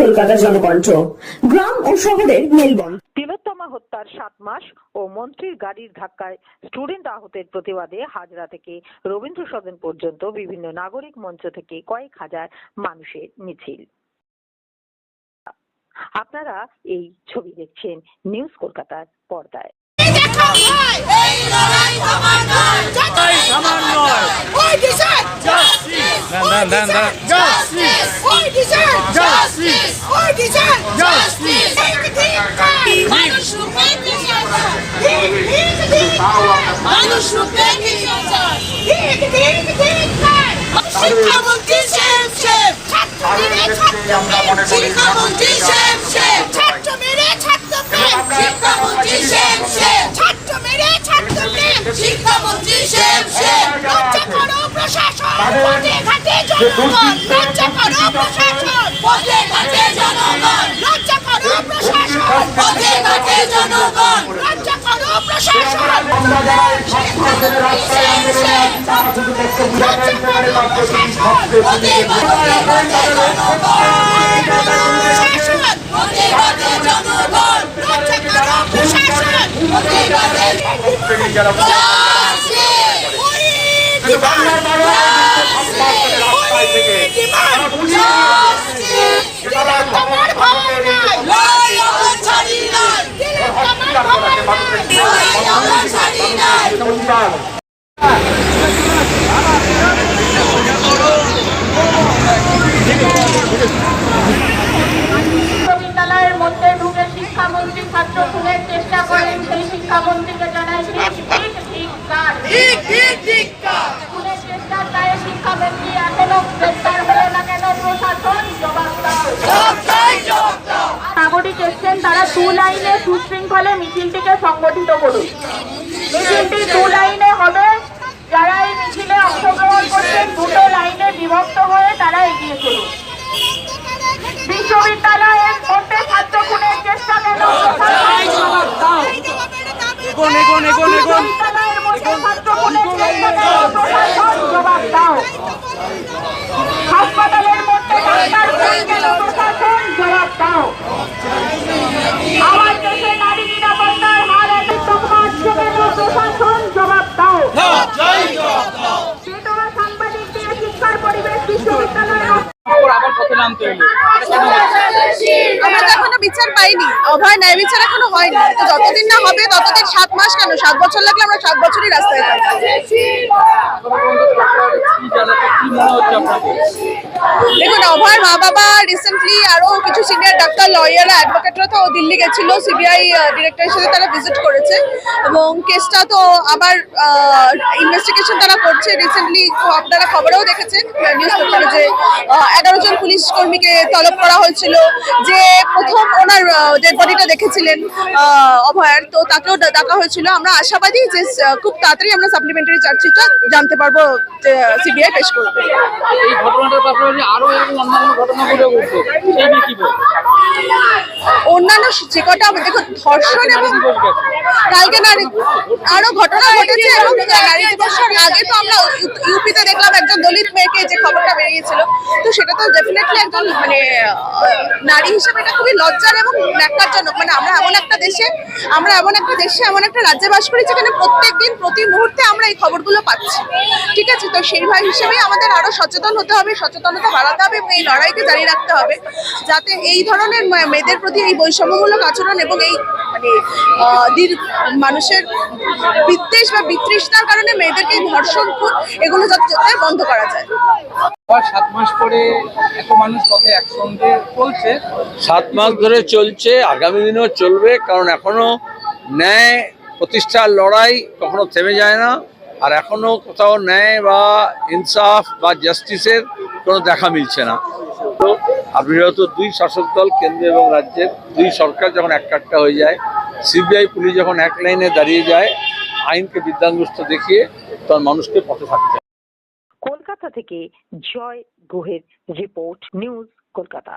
কলকাতা জনকণ্ঠ। গ্রাম ও শহরের মেলবন্ধন। তিলোত্তমা হত্যার সাত মাস ও মন্ত্রীর গাড়ির ধাক্কায় স্টুডেন্ট আহতের প্রতিবাদে হাজরা থেকে রবীন্দ্র সদন পর্যন্ত বিভিন্ন নাগরিক মঞ্চ থেকে কয়েক হাজার মানুষের মিছিল। আপনারা এই ছবি দেখছেন নিউজ কলকাতার পর্দায়। এই লড়াই থামার নয় লড়াই থামার নয়। ওই ডিসাইড Justice! দাঁড়ান, দাঁড়ান, দাঁড়ান। জাস্টিস ওই ডিসাইড জাস্টিস ওই ডিসাইড জাস্টিস মানুষ রূপে কি সরকার ঠিক ঠিক ঠিক মানুষ রূপে কি সরকার ঠিক ঠিক ঠিক শিক্ষামন্ত্রী সেম সেম ছাত্র মেরে ছাত্র শিক্ষামন্ত্রী সেম সেম ঘাটে জনগণ। লজ্জা করো প্রশাসন। পথে ঘাটে জনগণ। লজ্জা করো প্রশাসন। পথে ঘাটে জনগণ। লজ্জা করো প্রশাসন। শিক্ষামন্ত্রী পথে ঘাটে বিশ্ববিদ্যালয়ের মধ্যে ঢুকে শিক্ষামন্ত্রী ছাত্র দু লাইনে সুশৃঙ্খলে মিছিলটিকে সংগঠিত করুন। মিছিলটি দু লাইনে হবে। যারা এই মিছিলে অংশগ্রহণ করছেন দুটো লাইনে বিভক্ত হয়ে তারা এগিয়ে চলুন। বিশ্ববিদ্যালয়ের মধ্যে ছাত্র খুনের চেষ্টা কেন এগোন, এগোন, এগোন, এগোন। বিশ্ববিদ্যালয়ের মধ্যে ছাত্র খুনের চেষ্টা কেন জবাব দাও। হাসপাতালের মধ্যে ডাক্তার খুন কেন প্রশাসন জবাব দাও আমার দেশে নারী নিরাপত্তার হার এত বাড়ছে কেন প্রশাসন জবাব দাও বেতোয়া সাংবাদিক দিয়ে শিক্ষার পরিবেশ বিশ্ববিদ্যালয়ের আবার পথে নামতে হলো? আমরা তো এখনও বিচার পাইনি। অভয় ন্যায় বিচার এখনও হয়নি। তো যতদিন না হবে ততদিন সাত মাস কেন? সাত বছর লাগলে আমরা সাত বছরই রাস্তায় থাকব। দেখুন অভয়ের মা বাবা রিসেন্টলি আরও কিছু সিনিয়র ডাক্তার লয়ার অ্যাডভোকেটরা তো দিল্লি গেছিল সিবিআই ডিরেক্টরের সাথে তারা ভিজিট করেছে। এবং কেসটা তো আবার ইনভেস্টিগেশন তারা করছে রিসেন্টলি আপনারা খবরেও দেখেছেন নিউজ পেপারে যে এগারো জন পুলিশ কর্মীকে তলব করা হয়েছিল, যে প্রথম ওনার ডেড বডিটা দেখেছিলেন অভয়ের, তো তাকেও ডাকা হয়েছিল। আমরা আশাবাদী যে খুব তাড়াতাড়ি আমরা সাপ্লিমেন্টারি চার্জশিটটা জানতে পারব সিবিআই পেশ করবে। এই ঘটনাটার আরও এরকম অন্যান্য ঘটনাগুলো ঘটছে সেই নিয়ে কি বলব? অন্যান্য যে কটা দেখো, ধর্ষণ এবং কালকে নারী আরও ঘটনা ঘটেছে এবং নারী দিবসের আগে তো আমরা ইউপিতে দেখলাম একজন দলিত মেয়েকে যে খবরটা বেরিয়েছিল। তো সেটা তো ডেফিনেটলি একজন মানে নারী হিসেবে এটা খুবই লজ্জার এবং ন্যাক্কারজনক। মানে আমরা এমন একটা দেশে, আমরা এমন একটা দেশে, এমন একটা রাজ্যে বাস করি যেখানে প্রত্যেক দিন প্রতি মুহূর্তে আমরা এই খবরগুলো পাচ্ছি। ঠিক আছে? তো সেই ভাই হিসেবে আমাদের আরও সচেতন হতে হবে, সচেতনতা বাড়াতে হবে এবং এই লড়াইকে জারি রাখতে হবে। যাতে এই ধরনের মেয়েদের প্রতি এই বৈষম্যমূলক আচরণ এবং এই মানে আহ, দীর- মানুষের বিদ্বেষ বা বিতৃষ্ণার কারণে মেয়েদেরকে ধর্ষণ খুন এগুলো যাতে বন্ধ করা যায়। সাত মাস পরে এত মানুষ পথে একসঙ্গে চলছে। সাত মাস ধরে চলছে আগামী দিনেও চলবে কারণ এখনও ন্যায় প্রতিষ্ঠার লড়াই কখনো থেমে যায় না আর এখনও কোথাও ন্যায় বা ইনসাফ বা জাস্টিসের কোনো দেখা মিলছে না। তো যেহেতু দুই শাসক দল, কেন্দ্র এবং রাজ্যের। দুই সরকার যখন একটা হয়ে যায়, সিবিআই পুলিশ যখন এক লাইনে দাঁড়িয়ে যায়, আইনকে বিদ্যাঙ্গুষ্ঠ দেখিয়ে তার মানুষকে পথে থাকতে কলকাতা থেকে জয় গুহের রিপোর্ট, নিউজ কলকাতা।